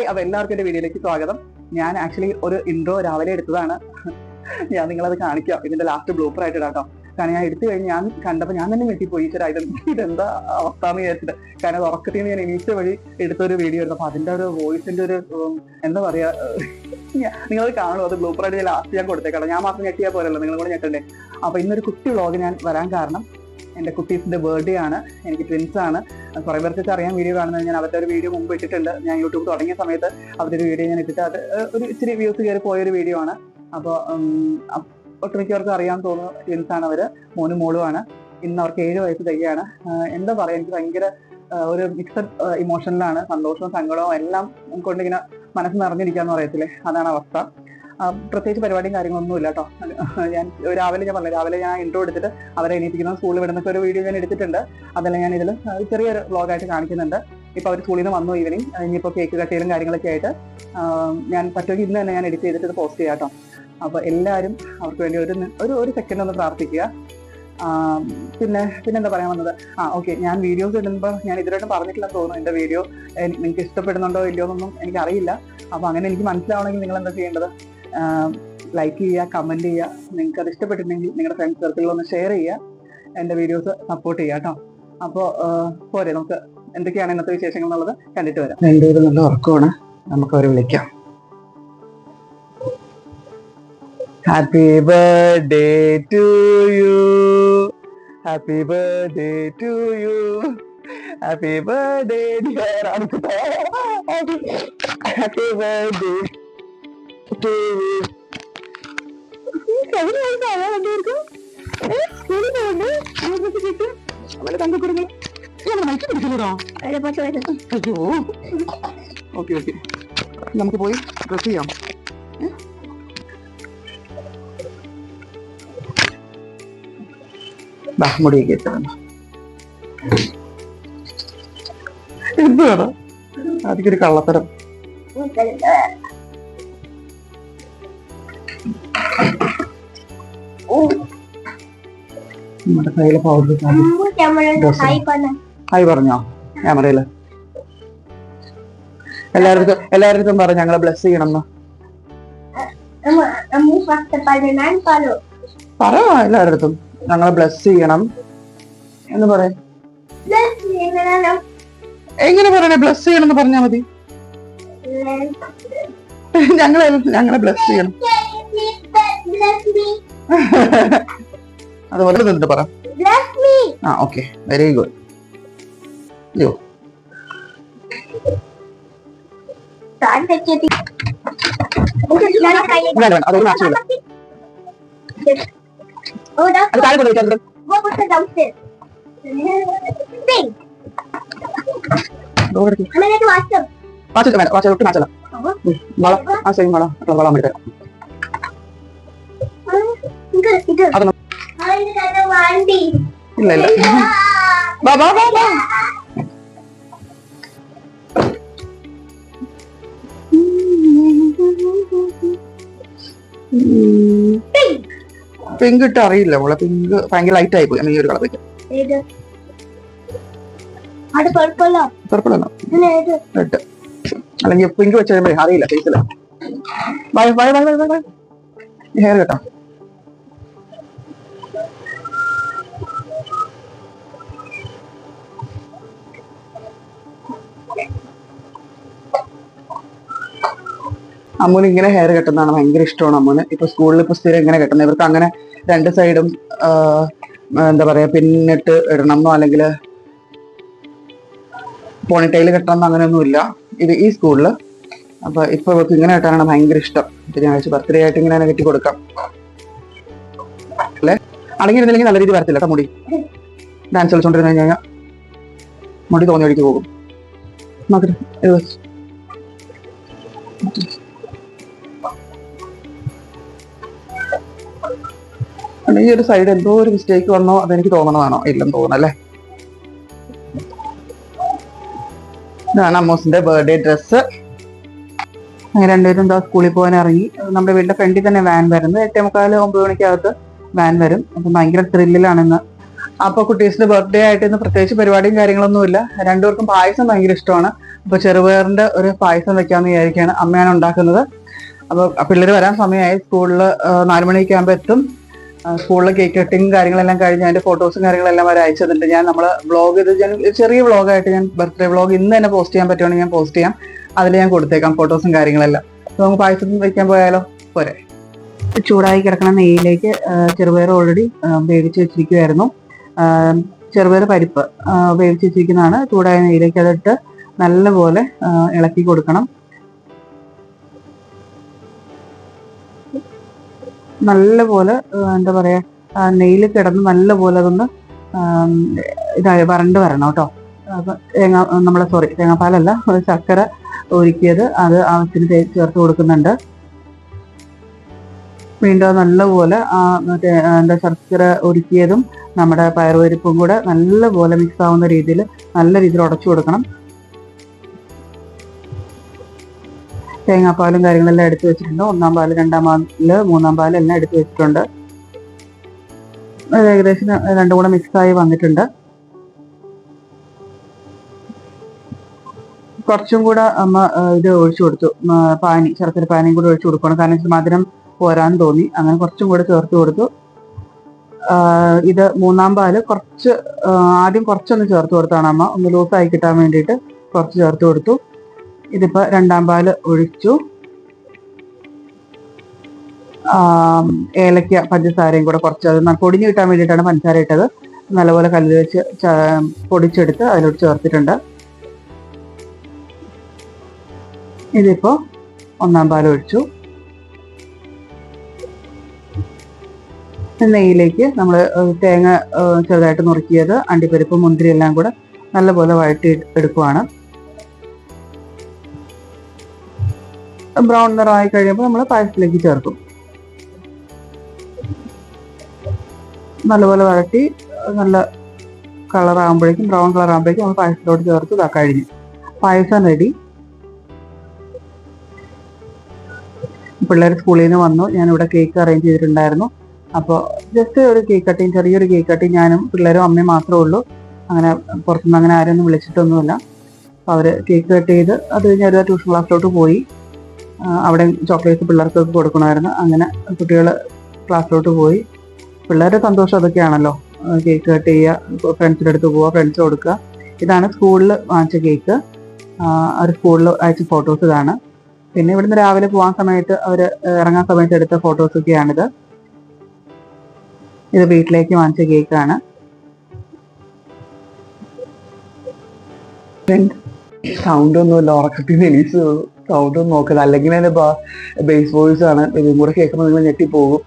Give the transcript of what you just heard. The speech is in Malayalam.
ഹായ് അപ്പൊ എല്ലാവർക്കും എന്റെ വീഡിയോയിലേക്ക് സ്വാഗതം. ഞാൻ ആക്ച്വലി ഒരു ഇൻട്രോ രാവിലെ എടുത്തതാണ്. ഞാൻ നിങ്ങളത് കാണിക്കാം. ഇതിന്റെ ലാസ്റ്റ് ബ്ലൂപ്പർ ആയിട്ട് ഇടാം കാരണം ഞാൻ എടുത്തു കഴിഞ്ഞ് ഞാൻ കണ്ടപ്പോൾ ഞാൻ തന്നെ ഞെട്ടിപ്പോയി. ചേട്ടാ ഇത് ഇതെന്താ അവസ്ഥ എന്ന് വിചാരിച്ചിട്ട്. കാരണം നിന്ന് ഞാൻ എണീച്ച വഴി എടുത്ത ഒരു വീഡിയോ ആയിരുന്നു. അപ്പൊ അതിന്റെ ഒരു വോയിസിന്റെ ഒരു എന്താ പറയാ നിങ്ങൾ കാണും അത് ബ്ലൂപ്പർ ആയിട്ട് ലാസ്റ്റ് ഞാൻ കൊടുത്തേക്കാം ഞാൻ മാത്രം ഞെട്ടിയാൽ പോരല്ലോ നിങ്ങൾ കൂടെ ഞെട്ടണ്ടേ? അപ്പൊ ഇന്നൊരു കുട്ടി വ്ളോഗ് ഞാൻ വരാൻ കാരണം എന്റെ കുട്ടീസിന്റെ ബർത്ത്ഡേ ആണ്. എനിക്ക് ട്വിൻസ് ആണ്. കുറെ പേർക്ക് അറിയാൻ വീഡിയോ കാണുന്നത് ഞാൻ അവരുടെ ഒരു വീഡിയോ മുമ്പ് ഇട്ടിട്ടുണ്ട്. ഞാൻ യൂട്യൂബ് തുടങ്ങിയ സമയത്ത് അവരുടെ വീഡിയോ ഞാൻ ഇട്ടിട്ട് അത് ഒരു ഇച്ചിരി വ്യൂസ് കയറി പോയൊരു വീഡിയോ ആണ്. അപ്പോൾ ഒട്ടുമിക്കവർക്കും അറിയാൻ തോന്നുന്നു ട്വിൻസ് ആണ് അവർ. മോനും മോളുമാണ് ഇന്ന് അവർക്ക് ഏഴ് വയസ്സ് തികയാണ്. എന്താ പറയാ? എനിക്ക് ഭയങ്കര ഒരു മിക്സഡ് ഇമോഷനിലാണ് സന്തോഷവും സങ്കടവും എല്ലാം കൊണ്ടിങ്ങനെ മനസ്സ് നിറഞ്ഞിരിക്കാന്ന് പറയത്തില്ലേ? അതാണ് അവസ്ഥ. പ്രത്യേകിച്ച് പരിപാടിയും കാര്യങ്ങളൊന്നും ഇല്ല കേട്ടോ ഞാൻ രാവിലെ ഞാൻ പറഞ്ഞു രാവിലെ ഞാൻ ഇൻട്രോ എടുത്തിട്ട് അവരെ എണീപ്പിക്കുന്ന സ്കൂളിൽ വിടുന്നൊക്കെ ഒരു വീഡിയോ ഞാൻ എടുത്തിട്ടുണ്ട്. അതെല്ലാം ഞാൻ ഇതിൽ ചെറിയൊരു വ്ലോഗായിട്ട് കാണിക്കുന്നുണ്ട്. ഇപ്പൊ അവർ സ്കൂളിൽ നിന്ന് വന്നു ഈവനിങ് ഇനിയിപ്പോൾ കേക്ക് കട്ടിയിലും കാര്യങ്ങളൊക്കെ ആയിട്ട് ഞാൻ പറ്റുമെങ്കിൽ ഇന്ന് തന്നെ ഞാൻ എഡിറ്റ് ചെയ്തിട്ട് ഇത് പോസ്റ്റ് ചെയ്യാം കേട്ടോ അപ്പൊ എല്ലാവരും അവർക്ക് വേണ്ടി ഒരു ഒരു ഒരു സെക്കൻഡ് ഒന്ന് പ്രാർത്ഥിക്കുക. പിന്നെ പിന്നെ എന്താ പറയാൻ വന്നത്? ആ ഓക്കെ ഞാൻ വീഡിയോസ് ഇടുമ്പോൾ ഞാൻ ഇതിലായിട്ടും പറഞ്ഞിട്ടില്ലെന്ന് തോന്നുന്നു എന്റെ വീഡിയോ നിങ്ങൾക്ക് ഇഷ്ടപ്പെടുന്നുണ്ടോ ഇല്ലയോ എന്നൊന്നും എനിക്ക് അറിയില്ല അപ്പൊ അങ്ങനെ എനിക്ക് മനസ്സിലാവണമെങ്കിൽ നിങ്ങൾ എന്താ ചെയ്യേണ്ടത്? ലൈക്ക് ചെയ്യുക കമന്റ് ചെയ്യുക. നിങ്ങൾക്ക് അത് ഇഷ്ടപ്പെട്ടിട്ടുണ്ടെങ്കിൽ നിങ്ങളുടെ ഫ്രണ്ട്സ് സർക്കിളിൽ ഒന്ന് ഷെയർ ചെയ്യുക. എന്റെ വീഡിയോസ് സപ്പോർട്ട് ചെയ്യുക കേട്ടോ അപ്പോൾ പോരെ നമുക്ക് എന്തൊക്കെയാണ് ഇന്നത്തെ വിശേഷങ്ങൾ എന്നുള്ളത് കണ്ടിട്ട് വരാം. രണ്ടുപേരും നല്ല ഉറക്കമാണ്. നമുക്ക് അവരെ വിളിക്കാം. Happy birthday to you happy birthday to you happy birthday dear happy birthday okay okay. നമുക്ക് പോയി ഡ്രസ് ചെയ്യാം. മുടിയൊക്കെ ഇട്ടതാണ് എന്താണ് അതൊക്കെ ഒരു കള്ളത്തരം. നമ്മുടെ കയ്യിലെ പൗഡർ ഹായ് പറഞ്ഞോ? ക്യാമറയിൽ. എല്ലാവരുടെ എല്ലാവരുടെ പറ ഞങ്ങളെ ബ്ലസ് ചെയ്യണം പറ എല്ലായിടത്തും ഞങ്ങളെ ബ്ലസ് ചെയ്യണം. എന്ന് പറയാം എങ്ങനെ പറയണേ? ബ്ലസ് ചെയ്യണം എന്ന് പറഞ്ഞാ മതി. ഞങ്ങളെ ഞങ്ങളെ ബ്ലസ് ചെയ്യണം. അതുപോലെ നിന്നിട്ട് പറ. ആ ഓക്കെ വെരി ഗുഡ് അയ്യോ. അതൊന്നും ആവശ്യമില്ല അത് താഴെ വാച്ച വള. ആ സെയിം വള. വള വേണ്ടി ഇല്ല. ഇല്ല വാ വാ വാ വാ. പിങ്ക് ഇട്ട് അറിയില്ല. മോളെ പിങ്ക് ഭയങ്കര ലൈറ്റ് ആയി പോയി. ഈ ഒരു കളർ റെഡ് അല്ലെങ്കിൽ പിങ്ക് വെച്ച് കഴിയുമ്പോഴേ അറിയില്ല ഫേസിൽ bye bye bye bye bye bye hair കേട്ടോ. അമ്മൂന് ഇങ്ങനെ ഹെയർ കെട്ടുന്നതാണ് ഭയങ്കര ഇഷ്ടമാണ് അമ്മൂന്. ഇപ്പൊ സ്കൂളിൽ ഇപ്പൊ സ്ഥിരം ഇങ്ങനെ കെട്ടുന്നത്. ഇവർക്ക് അങ്ങനെ രണ്ട് സൈഡും എന്താ പറയാ പിന്നിട്ട് ഇടണം എന്നോ അല്ലെങ്കിൽ പോണിറ്റൈൽ കെട്ടണം അങ്ങനെയൊന്നുമില്ല ഇത് ഈ സ്കൂളിൽ അപ്പൊ ഇപ്പൊ ഇവർക്ക് ഇങ്ങനെ കെട്ടാനാണ് ഭയങ്കര ഇഷ്ടം. ശനിയാഴ്ച ബർത്ത്ഡേ ആയിട്ട് ഇങ്ങനെ കെട്ടി കൊടുക്കാം. അല്ലേ? അടങ്ങിയിരുന്നില്ലെങ്കിൽ നല്ല രീതി വരത്തില്ല മുടി. ഡാൻസ് കളിച്ചോണ്ടിരുന്ന് കഴിഞ്ഞാൽ മുടി തോന്നിയടിക്ക് പോകും. മാത്രം ഇത് ഈ ഒരു സൈഡ് എന്തോ ഒരു മിസ്റ്റേക്ക് വന്നോ അതെനിക്ക് തോന്നണതാണോ? ഇല്ലെന്ന് തോന്നല്ലേ ഇതാണ് അമ്മൂസിന്റെ ബർത്ത്ഡേ ഡ്രസ്സ് അങ്ങനെ രണ്ടുപേരും എന്താ സ്കൂളിൽ പോകാൻ ഇറങ്ങി. നമ്മുടെ വീടിന്റെ ഫ്രണ്ടിൽ തന്നെ വാൻ വരുന്നത് എട്ടേ മുക്കാൽ ഒമ്പത് മണിക്കകത്ത് വാൻ വരും. അപ്പൊ ഭയങ്കര ത്രില്ലിലാണ് ഇന്ന് അപ്പൊ കുട്ടീസിന്റെ ബർത്ത്ഡേ ആയിട്ട് ഇന്ന് പ്രത്യേകിച്ച് പരിപാടിയും കാര്യങ്ങളൊന്നും ഇല്ല രണ്ടുപേർക്കും പായസം ഭയങ്കര ഇഷ്ടമാണ്. അപ്പൊ ചെറുപയറിന്റെ ഒരു പായസം വെക്കാമെന്ന് വിചാരിക്കുകയാണ് അമ്മയാണ് ഉണ്ടാക്കുന്നത്. അപ്പൊ പിള്ളേർ വരാൻ സമയമായി. സ്കൂളിൽ നാല് മണിയൊക്കെ ആകുമ്പോൾ എത്തും. സ്കൂളിലെ കേക്ക് കട്ടിങ് കാര്യങ്ങളെല്ലാം കഴിഞ്ഞ് അതിന്റെ ഫോട്ടോസും കാര്യങ്ങളെല്ലാം അവർ അയച്ചതുണ്ട് ഞാൻ നമ്മൾ ബ്ലോഗ് ഇത് ഞാൻ ചെറിയ വ്ളോഗായിട്ട് ഞാൻ ബർത്ത്ഡേ വ്ളോഗ് ഇന്ന് തന്നെ പോസ്റ്റ് ചെയ്യാൻ പറ്റുവാണെങ്കിൽ ഞാൻ പോസ്റ്റ് ചെയ്യാം. അതിൽ ഞാൻ കൊടുത്തേക്കാം ഫോട്ടോസും കാര്യങ്ങളെല്ലാം. നമുക്ക് പായസം വയ്ക്കാൻ പോയാലോ? പോരെ. ചൂടായി കിടക്കണ നെയ്യിലേക്ക് ചെറുപയർ ഓൾറെഡി വേവിച്ച് വെച്ചിരിക്കുമായിരുന്നു ചെറുപയർ പരിപ്പ് വേവിച്ച് വെച്ചിരിക്കുന്നതാണ്. ചൂടായ നെയ്യിലേക്ക് അതിട്ട് നല്ലപോലെ ഇളക്കി കൊടുക്കണം. നല്ലപോലെ എന്താ പറയാ ആ, നെയ്യിൽ കിടന്ന് നല്ലപോലെ അതൊന്ന് ഇതായി വരണ്ട് വരണം കേട്ടോ. അപ്പൊ തേങ്ങ നമ്മളെ സോറി തേങ്ങാപ്പാലല്ല ശർക്കര ഒരുക്കിയത് അത് ആവശ്യത്തിന് ചേർത്ത് കൊടുക്കുന്നുണ്ട്. വീണ്ടും നല്ലപോലെ ആ, എന്താ ശർക്കര ഒരുക്കിയതും നമ്മുടെ പയറുപരിപ്പും കൂടെ നല്ലപോലെ മിക്സ് ആവുന്ന രീതിയിൽ നല്ല രീതിയിൽ ഉടച്ചു കൊടുക്കണം. തേങ്ങാപ്പാലും കാര്യങ്ങളെല്ലാം എടുത്തു വെച്ചിട്ടുണ്ട്. ഒന്നാം പാൽ രണ്ടാം പാൽ മൂന്നാം പാൽ എല്ലാം എടുത്തു വെച്ചിട്ടുണ്ട്. അത് ഏകദേശം രണ്ടും കൂടെ മിക്സ് ആയി വന്നിട്ടുണ്ട്. കുറച്ചും കൂടെ അമ്മ ഇത് ഒഴിച്ചു കൊടുത്തു. പാനി ശർക്കര പാനിയും കൂടെ ഒഴിച്ചു കൊടുക്കണം. കാരണം വെച്ചാൽ മധുരം പോരാൻ തോന്നി. അങ്ങനെ കുറച്ചും കൂടെ ചേർത്ത് കൊടുത്തു. ഇത് മൂന്നാം പാൽ കുറച്ച് ആദ്യം കുറച്ചൊന്ന് ചേർത്ത് കൊടുത്താണ് അമ്മ. ഒന്ന് ലൂസായി കിട്ടാൻ വേണ്ടിയിട്ട് കുറച്ച് ചേർത്ത് കൊടുത്തു. ഇതിപ്പോ രണ്ടാം പാൽ ഒഴിച്ചു. ഏലക്ക പഞ്ചസാരയും കൂടെ കുറച്ച് അത് പൊടിഞ്ഞു കിട്ടാൻ വേണ്ടിയിട്ടാണ് പഞ്ചസാര ഇട്ടത്. നല്ലപോലെ കല്ലിൽ വെച്ച് പൊടിച്ചെടുത്ത് അതിലോട്ട് ചേർത്തിട്ടുണ്ട്. ഇതിപ്പോ ഒന്നാം പാൽ ഒഴിച്ചു. നെയ്യിലേക്ക് നമ്മൾ തേങ്ങ ചെറുതായിട്ട് നുറുക്കിയത് അണ്ടിപ്പരിപ്പ് മുന്തിരി എല്ലാം കൂടെ നല്ലപോലെ വഴറ്റി എടുക്കുവാണ്. ബ്രൗൺ നിറമായി കഴിയുമ്പോൾ നമ്മൾ പായസത്തിലേക്ക് ചേർക്കും. നല്ലപോലെ വഴറ്റി നല്ല കളർ ആകുമ്പോഴേക്കും ബ്രൗൺ കളർ ആകുമ്പോഴേക്കും നമ്മൾ പായസത്തിലോട്ട് ചേർത്ത് ഇതാ കഴിഞ്ഞു. പായസം റെഡി പിള്ളേർ സ്കൂളിൽ നിന്ന് വന്നു. ഞാനിവിടെ കേക്ക് അറേഞ്ച് ചെയ്തിട്ടുണ്ടായിരുന്നു. അപ്പോൾ ജസ്റ്റ് ഒരു കേക്ക് കട്ടിങ് ചെറിയൊരു കേക്ക് കട്ടിങ് ഞാനും പിള്ളേരും അമ്മയും മാത്രമേ ഉള്ളൂ. അങ്ങനെ പുറത്തുനിന്ന് അങ്ങനെ ആരും ഒന്നും വിളിച്ചിട്ടൊന്നുമില്ല. അപ്പോൾ അവർ കേക്ക് കട്ട് ചെയ്ത് അത് കഴിഞ്ഞ് ഒരു ട്യൂഷൻ ക്ലാസ്സിലോട്ട് പോയി. അവിടെ ചോക്ലേറ്റ്സ് പിള്ളേർക്ക് കൊടുക്കണമായിരുന്നു. അങ്ങനെ കുട്ടികൾ ക്ലാസ്സിലോട്ട് പോയി. പിള്ളേരുടെ സന്തോഷം അതൊക്കെയാണല്ലോ. കേക്ക് കട്ട് ചെയ്യുക ഫ്രണ്ട്സിന്റെ അടുത്ത് പോവുക ഫ്രണ്ട്സ് കൊടുക്കുക. ഇതാണ് സ്കൂളിൽ വാങ്ങിച്ച കേക്ക്. അവർ സ്കൂളിൽ അയച്ച ഫോട്ടോസ് ഇതാണ്. പിന്നെ ഇവിടുന്ന് രാവിലെ പോകാൻ സമയത്ത് അവർ ഇറങ്ങാൻ സമയത്ത് എടുത്ത ഫോട്ടോസൊക്കെയാണിത് ഇത് വീട്ടിലേക്ക് വാങ്ങിച്ച കേക്കാണ്. സൗണ്ട് ഒന്നുമില്ല ഉറക്കത്തിൽ നിന്ന് എണീച്ചു സൗണ്ട് നോക്കുന്നത്. അല്ലെങ്കിൽ അതിന്റെ ബേസ് വോയിസ് ആണ്. കൂടെ കേൾക്കുമ്പോൾ നിങ്ങൾ ഞെട്ടിപ്പോകും.